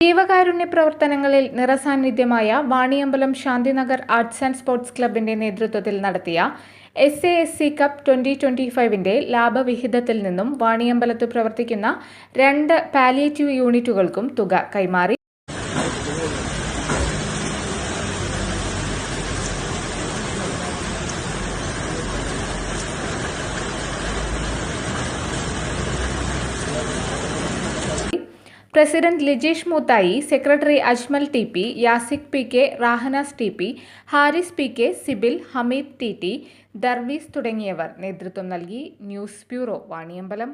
ജീവകാരുണ്യ പ്രവർത്തനങ്ങളിൽ നിറസാന്നിധ്യമായ Vaniyambalam Shanthinagar arts and sports ക്ലബിന്റെ നേതൃത്വത്തിൽ നടത്തിയ S A S C cup twenty twenty ഫൈവിന്റെ ലാഭവിഹിതത്തിൽ നിന്നും വാണിയമ്പലത്ത് പ്രവർത്തിക്കുന്ന രണ്ട് പാലിയേറ്റീവ് യൂണിറ്റുകൾക്കും തുക കൈമാറി. President Lijeesh Moothayi secretary Ajmal T P Yasik P K Rahanas T P Haris P K Sibil Hameed T T Darvees തുടങ്ങിയവർ നേതൃത്വം നൽകി. News bureau Vaniyambalam.